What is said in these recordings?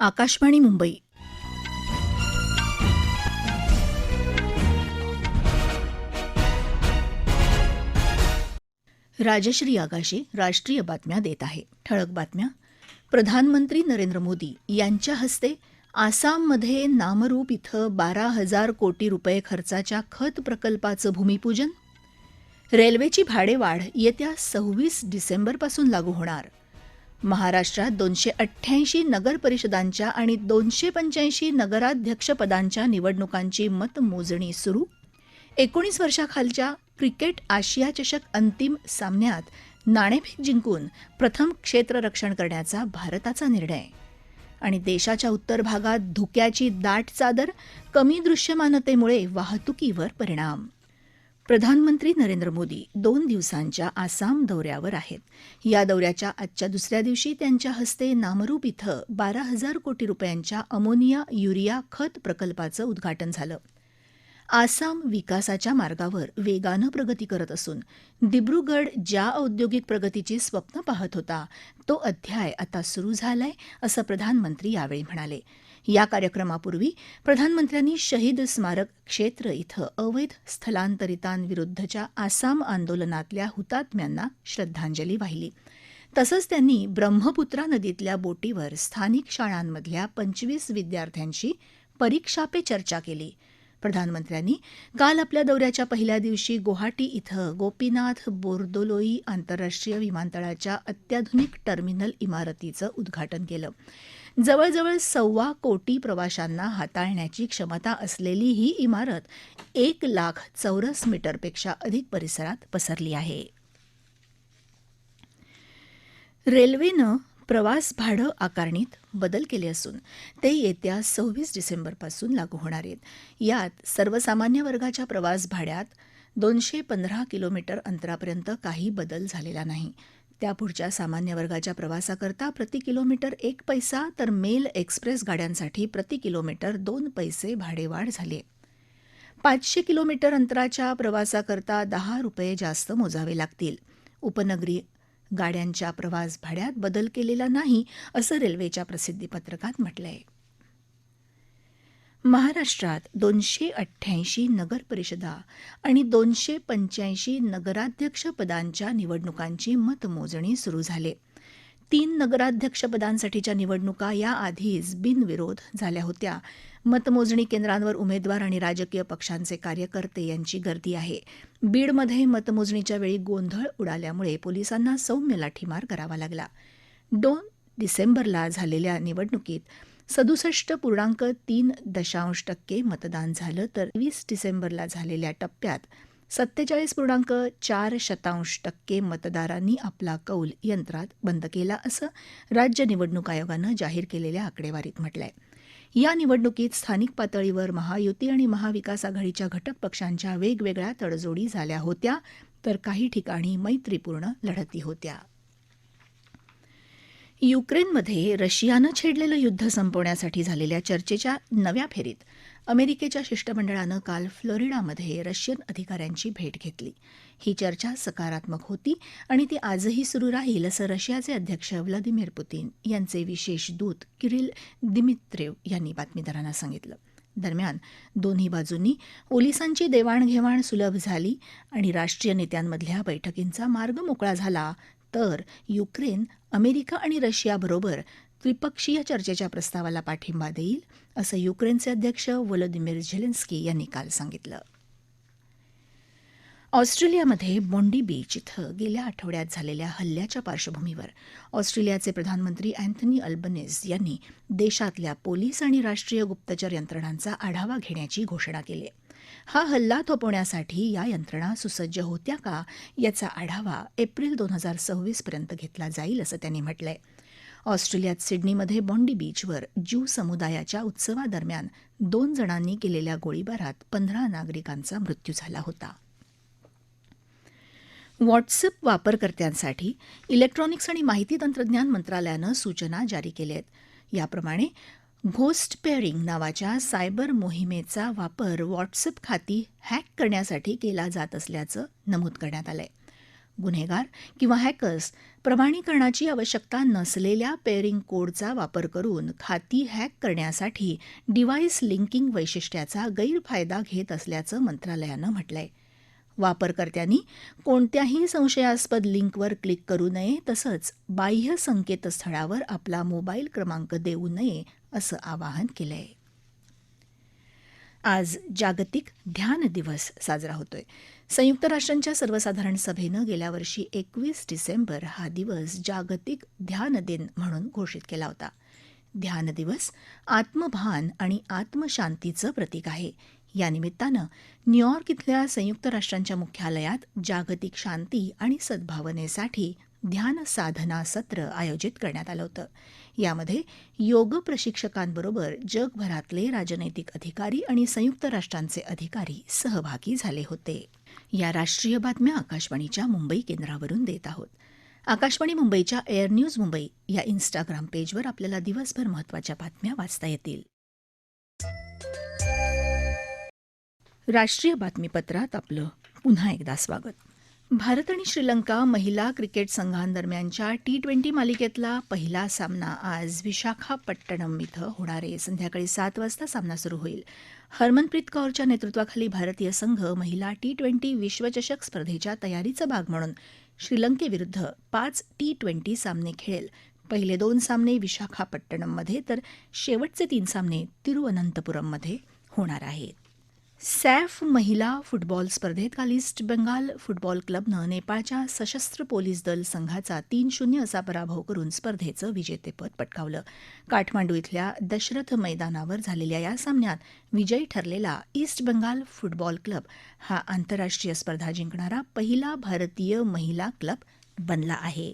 आकाशवाणी मुंबई. राजश्री आगाशे राष्ट्रीय बातम्या देत आहे. ठळक बातम्या. प्रधानमंत्री नरेंद्र मोदी यांच्या हस्ते आसाममध्ये नामरूप इथं बारा हजार कोटी रुपये खर्चाच्या खत प्रकल्पाचं भूमिपूजन. रेल्वेची भाडेवाढ येत्या सव्वीस डिसेंबरपासून लागू होणार. महाराष्ट्रात दोनशे अठ्ठ्याऐंशी नगरपरिषदांच्या आणि दोनशे पंच्याऐंशी नगराध्यक्षपदांच्या निवडणुकांची मतमोजणी सुरू. एकोणीस वर्षाखालच्या क्रिकेट आशिया चषक अंतिम सामन्यात नाणेफेक जिंकून प्रथम क्षेत्ररक्षण करण्याचा भारताचा निर्णय. आणि देशाच्या उत्तर भागात धुक्याची दाट चादर कमी दृश्यमानतेमुळे वाहतुकीवर परिणाम. प्रधानमंत्री नरेंद्र मोदी दोन दिवसांच्या आसाम दौऱ्यावर आहेत. या दौऱ्याच्या आजच्या दुसऱ्या दिवशी त्यांच्या हस्ते नामरूप इथं बारा हजार कोटी रुपयांच्या अमोनिया युरिया खत प्रकल्पाचं उद्घाटन झालं. आसाम विकासाच्या मार्गावर वेगानं प्रगती करत असून दिब्रुगड ज्या औद्योगिक प्रगतीची स्वप्न पाहत होता तो अध्याय आता सुरू झालाय असं प्रधानमंत्री यावेळी म्हणाले. या कार्यक्रमापूर्वी प्रधानमंत्र्यांनी शहीद स्मारक क्षेत्र इथं अवैध स्थलांतरितांविरुद्धच्या आसाम आंदोलनातल्या हुतात्म्यांना श्रद्धांजली वाहिली. तसंच त्यांनी ब्रह्मपुत्रा नदीतल्या बोटीवर स्थानिक शाळांमधल्या पंचवीस विद्यार्थ्यांशी परीक्षा पे चर्चा केली. प्रधानमंत्र्यांनी काल आपल्या दौऱ्याच्या पहिल्या दिवशी गुवाहाटी इथं गोपीनाथ बोर्दोलोई आंतरराष्ट्रीय विमानतळाच्या अत्याधुनिक टर्मिनल इमारतीचं उद्घाटन केलं. जवळजवळ सव्वा कोटी प्रवाशांना हाताळण्याची क्षमता असलेली ही इमारत एक लाख चौरस मीटरपेक्षा अधिक परिसरात पसरली आहे. रेल्वेनं प्रवास भाडं आकारणीत बदल केले असून ते येत्या सव्वीस डिसेंबरपासून लागू होणार आहेत. यात सर्वसामान्य वर्गाच्या प्रवास भाड्यात दोनशे पंधरा किलोमीटर अंतरापर्यंत काही बदल झालेला नाही. त्यापुढच्या सामान्य वर्गाच्या प्रवासाकरता प्रति किलोमीटर एक पैसा तर मेल एक्सप्रेस गाड्यांसाठी प्रति किलोमीटर दोन पैसे भाडेवाढ झाली. पाचशे किलोमीटर अंतराच्या प्रवासाकरता दहा रुपये जास्त मोजावे लागतील. उपनगरी गाड्यांच्या प्रवास भाड्यात बदल केलेला नाही असं रेल्वेच्या प्रसिद्धीपत्रकात म्हटलं आहे महाराष्ट्रात दोनशे अठ्ठ्याऐंशी नगरपरिषदा आणि दोनशे पंच्याऐंशी नगराध्यक्षपदांच्या निवडणुकांची मतमोजणी सुरू झाली. तीन नगराध्यक्षपदांसाठीच्या निवडणुका याआधीच बिनविरोध झाल्या होत्या. मतमोजणी केंद्रांवर उमेदवार आणि राजकीय पक्षांचे कार्यकर्ते यांची गर्दी आहे. बीडमध्ये मतमोजणीच्या वेळी गोंधळ उडाल्यामुळे पोलिसांना सौम्य लाठीमार करावा लागला. दोन डिसेंबरला झालेल्या निवडणुकीत सदुसष्ट पूर्णांक तीन दशांश टक्के मतदान झालं तर वीस डिसेंबरला झालेल्या टप्प्यात सत्तेचाळीस पूर्णांक चार शतांश टक्के मतदारांनी आपला कौल यंत्रात बंद केला असं राज्य निवडणूक आयोगानं जाहीर केलेल्या आकडेवारीत म्हटलंय. या निवडणुकीत स्थानिक पातळीवर महायुती आणि महाविकास आघाडीच्या घटक पक्षांच्या वेगवेगळ्या तडजोडी झाल्या होत्या तर काही ठिकाणी मैत्रीपूर्ण लढती होत्या. युक्रेनमध्ये रशियानं छेडलेलं युद्ध संपवण्यासाठी झालेल्या चर्चेच्या नव्या फेरीत अमेरिकेच्या शिष्टमंडळानं काल फ्लोरिडामध्ये रशियन अधिकाऱ्यांची भेट घेतली. ही चर्चा सकारात्मक होती आणि ती आजही सुरू राहील असं रशियाचे अध्यक्ष व्लादिमीर पुतीन यांचे विशेष दूत किरिल दिमित्रेव यांनी बातमीदारांना सांगितलं. दरम्यान दोन्ही बाजूंनी पोलिसांची देवाणघेवाण सुलभ झाली आणि राष्ट्रीय नेत्यांमधल्या बैठकींचा मार्ग मोकळा झाला तर युक्रेन अमेरिका आणि रशियाबरोबर त्रिपक्षीय चर्चेच्या प्रस्तावाला पाठिंबा देईल असं युक्रेनचे अध्यक्ष व्लोदिमीर झेलेन्स्की यांनी काल सांगितलं. ऑस्ट्रेलियामध्ये बॉन्डी बीच इथं गेल्या आठवड्यात झालेल्या हल्ल्याच्या पार्श्वभूमीवर ऑस्ट्रेलियाचे प्रधानमंत्री अँथनी अल्बनेज यांनी देशातल्या पोलीस आणि राष्ट्रीय गुप्तचर यंत्रणांचा आढावा घेण्याची घोषणा केली हा हल्ला थोपवण्यासाठी या यंत्रणा सुसज्ज होत्या का याचा आढावा एप्रिल दोन हजार सव्वीसपर्यंत घेतला जाईल असं त्यांनी म्हटलंय. ऑस्ट्रेलियात सिडनीमध्ये बॉन्डी बीचवर ज्यू समुदायाच्या उत्सवादरम्यान दोन जणांनी केलेल्या गोळीबारात पंधरा नागरिकांचा मृत्यू झाला होता. व्हॉट्सअप वापरकर्त्यांसाठी इलेक्ट्रॉनिक्स आणि माहिती तंत्रज्ञान मंत्रालयानं सूचना जारी केल्या आहेत. याप्रमाणे घोस्ट पेअरिंग नावाच्या सायबर मोहिमेचा वापर व्हॉट्सअप खाती हॅक करण्यासाठी केला जात असल्याचं नमूद करण्यात आलंय. गुन्हेगार किंवा हॅकर्स प्रमाणीकरणाची आवश्यकता नसलेल्या पेअरिंग कोडचा वापर करून खाती हॅक करण्यासाठी डिव्हाइस लिंकिंग वैशिष्ट्याचा गैरफायदा घेत असल्याचं मंत्रालयानं म्हटलंय. वापरकर्त्यांनी कोणत्याही संशयास्पद लिंकवर क्लिक करू नये तसंच बाह्य संकेतस्थळावर आपला मोबाईल क्रमांक देऊ नये असं आवाहन केलंय. आज जागतिक ध्यान दिवस साजरा होतोय. संयुक्त राष्ट्रांच्या सर्वसाधारण सभेनं गेल्या वर्षी एकवीस डिसेंबर हा दिवस जागतिक ध्यान दिन म्हणून घोषित केला होता. ध्यान दिवस आत्मभान आणि आत्मशांतीचं प्रतीक आहे. या निमित्तानं न्यूयॉर्क इथल्या संयुक्त राष्ट्रांच्या मुख्यालयात जागतिक शांती आणि सद्भावनेसाठी ध्यान साधना सत्र आयोजित करण्यात आलं होतं. यामध्ये योग प्रशिक्षकांबरोबर जगभरातले राजनैतिक अधिकारी आणि संयुक्त राष्ट्रांचे अधिकारी सहभागी झाले होते. या राष्ट्रीय बातम्या आकाशवाणीच्या मुंबई केंद्रावरून देत आहोत. आकाशवाणी मुंबईच्या एअर न्यूज मुंबई या इन्स्टाग्राम पेजवर आपल्याला दिवसभर महत्त्वाच्या बातम्या वाचता येतील. राष्ट्रीय बातमीपत्रात आपलं पुन्हा एकदा स्वागत. भारत आणि श्रीलंका महिला क्रिकेट संघांदरम्यानच्या टी ट्वेंटी मालिकेतला पहिला सामना आज विशाखापट्टणम इथं होणार आहे. संध्याकाळी सात वाजता सामना सुरू होईल. हरमनप्रीत कौरच्या नेतृत्वाखाली भारतीय संघ महिला टी ट्वेंटी विश्वचषक स्पर्धेच्या तयारीचा भाग म्हणून श्रीलंकेविरुद्ध पाच टी ट्वेंटी सामने खेळेल. पहिले दोन सामने विशाखापट्टणममध्ये तर शेवटचे तीन सामने तिरुअनंतपुरममध्ये होणार आहेत. सॅफ महिला फुटबॉल स्पर्धेत काल ईस्ट बंगाल फुटबॉल क्लबनं नेपाळच्या सशस्त्र पोलीस दल संघाचा तीन शून्य असा पराभव करून स्पर्धेचं विजेतेपद पटकावलं. काठमांडू इथल्या दशरथ मैदानावर झालेल्या या सामन्यात विजयी ठरलेला ईस्ट बंगाल फुटबॉल क्लब हा आंतरराष्ट्रीय स्पर्धा जिंकणारा पहिला भारतीय महिला क्लब बनला आहे.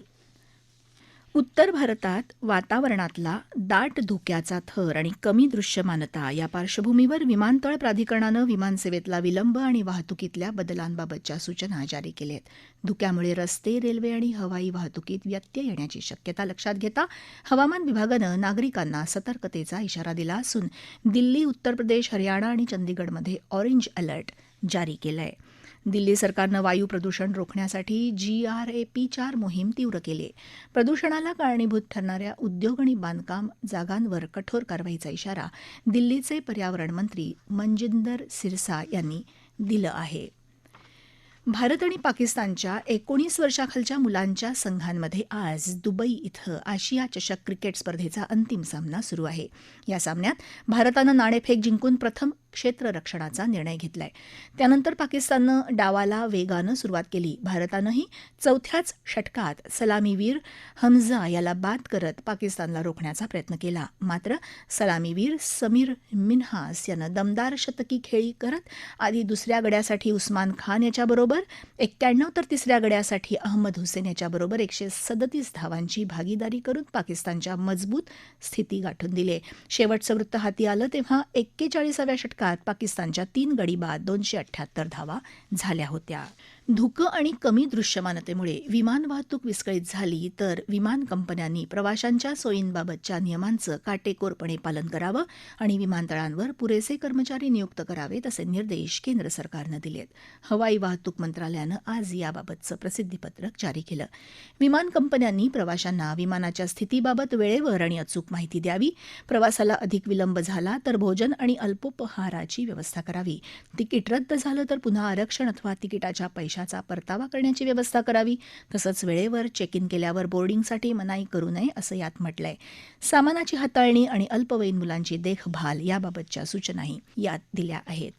उत्तर भारतात वातावरणातला दाट धुक्याचा थर आणि कमी दृश्यमानता या पार्श्वभूमीवर विमानतळ प्राधिकरणानं विमानसेवेतला विलंब आणि वाहतुकीतल्या बदलांबाबतच्या सूचना जारी केल्या आहेत धुक्यामुळे रस्ते रेल्वे आणि हवाई वाहतुकीत व्यत्यय येण्याची शक्यता लक्षात घेता हवामान विभागानं नागरिकांना सतर्कतेचा इशारा दिला असून दिल्ली उत्तर प्रदेश हरियाणा आणि चंदीगडमध्ये ऑरेंज अलर्ट जारी केलं आहे दिल्ली सरकारनं वायू प्रदूषण रोखण्यासाठी जी आर ए पी चार मोहीम तीव्र केली. आहे प्रदूषणाला कारणीभूत ठरणाऱ्या उद्योग आणि बांधकाम जागांवर कठोर कारवाईचा इशारा दिल्लीचे पर्यावरण मंत्री मनजिंदर सिरसा यांनी दिलं आहे. भारत आणि पाकिस्तानच्या एकोणीस वर्षाखालच्या मुलांच्या संघांमध्ये आज दुबई इथं आशिया चषक क्रिकेट स्पर्धेचा अंतिम सामना सुरू आहे. या सामन्यात भारतानं नाणेफेक जिंकून प्रथम क्षेत्ररक्षणाचा निर्णय घेतलाय. त्यानंतर पाकिस्ताननं डावाला वेगानं सुरुवात केली. भारतानंही चौथ्याच षटकात सलामीवीर हमजा याला बाद करत पाकिस्तानला रोखण्याचा प्रयत्न केला. मात्र सलामीवीर समीर मिन्हास यानं दमदार शतकी खेळी करत आधी दुसऱ्या गड्यासाठी उस्मान खान याच्याबरोबर एक्क्याण्णव तर तिसऱ्या गड्यासाठी अहमद हुसेन याच्याबरोबर एकशे सदतीस धावांची भागीदारी करून पाकिस्तानच्या मजबूत स्थिती गाठून दिली. शेवटचं वृत्त हाती आलं तेव्हा एक्केचाळीसाव्या षटकात षटकात पाकिस्तानच्या तीन गडी बाद दोनशे अठ्ठ्याहत्तर धावा झाल्या होत्या. धुकं आणि कमी दृश्यमानतेमुळे विमान वाहतूक विस्कळीत झाली तर विमान कंपन्यांनी प्रवाशांच्या सोयींबाबतच्या नियमांचं काटेकोरपणे पालन करावं आणि विमानतळांवर पुरेसे कर्मचारी नियुक्त करावेत असे निर्देश केंद्र सरकारनं दिलेत. हवाई वाहतूक मंत्रालयानं आज याबाबतचं प्रसिद्धीपत्रक जारी केलं. विमान कंपन्यांनी प्रवाशांना विमानाच्या स्थितीबाबत वेळेवर आणि अचूक माहिती द्यावी. प्रवासाला अधिक विलंब झाला तर भोजन आणि अल्पोपहाराची व्यवस्था करावी. तिकीट रद्द झालं तर पुन्हा आरक्षण अथवा तिकिटाच्या पैशा परतावा करण्याची व्यवस्था करावी. तसंच वेळेवर चेक इन केल्यावर बोर्डिंगसाठी मनाई करू नये असं यात म्हटलंय. सामानाची हाताळणी आणि अल्पवयीन मुलांची देखभाल याबाबतच्या सूचनाही यात दिल्या आहेत.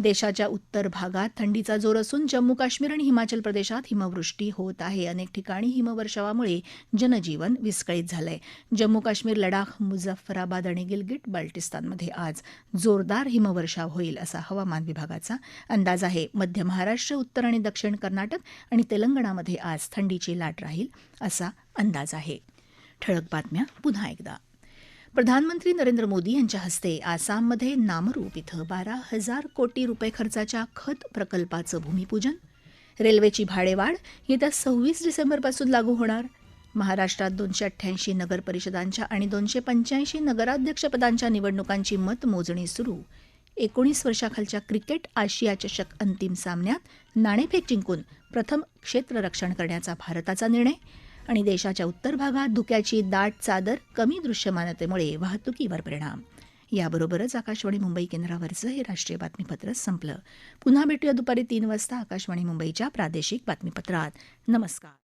देशाच्या उत्तर भागात थंडीचा जोर असून जम्मू काश्मीर आणि हिमाचल प्रदेशात हिमवृष्टी होत आहे. अनेक ठिकाणी हिमवर्षावामुळे जनजीवन विस्कळीत झालंय. जम्मू काश्मीर लडाख मुझफ्फराबाद आणि गिलगिट बाल्टिस्तानमध्ये आज जोरदार हिमवर्षाव होईल असा हवामान विभागाचा अंदाज आहे. मध्य महाराष्ट्र उत्तर आणि दक्षिण कर्नाटक आणि तेलंगणामध्ये आज थंडीची लाट राहील असा अंदाज आहे. ठळक बातम्या पुन्हा एकदा. प्रधानमंत्री नरेंद्र मोदी यांच्या हस्ते आसाममध्ये नामरूप इथं बारा हजार कोटी रुपये खर्चाच्या खत प्रकल्पाचं भूमिपूजन. रेल्वेची भाडेवाढ येत्या सव्वीस डिसेंबरपासून लागू होणार. महाराष्ट्रात दोनशे अठ्ठ्याऐंशी नगरपरिषदांच्या आणि दोनशे पंच्याऐंशी नगराध्यक्षपदांच्या निवडणुकांची मतमोजणी सुरू. एकोणीस वर्षाखालच्या क्रिकेट आशिया चषक अंतिम सामन्यात नाणेफेक जिंकून प्रथम क्षेत्ररक्षण करण्याचा भारताचा निर्णय. आणि देशाच्या उत्तर भागात धुक्याची दाट चादर कमी दृश्यमानतेमुळे वाहतुकीवर परिणाम. याबरोबरच आकाशवाणी मुंबई केंद्रावरचं हे राष्ट्रीय बातमीपत्र संपलं. पुन्हा भेटूया दुपारी तीन वाजता आकाशवाणी मुंबईच्या प्रादेशिक बातमीपत्रात. नमस्कार.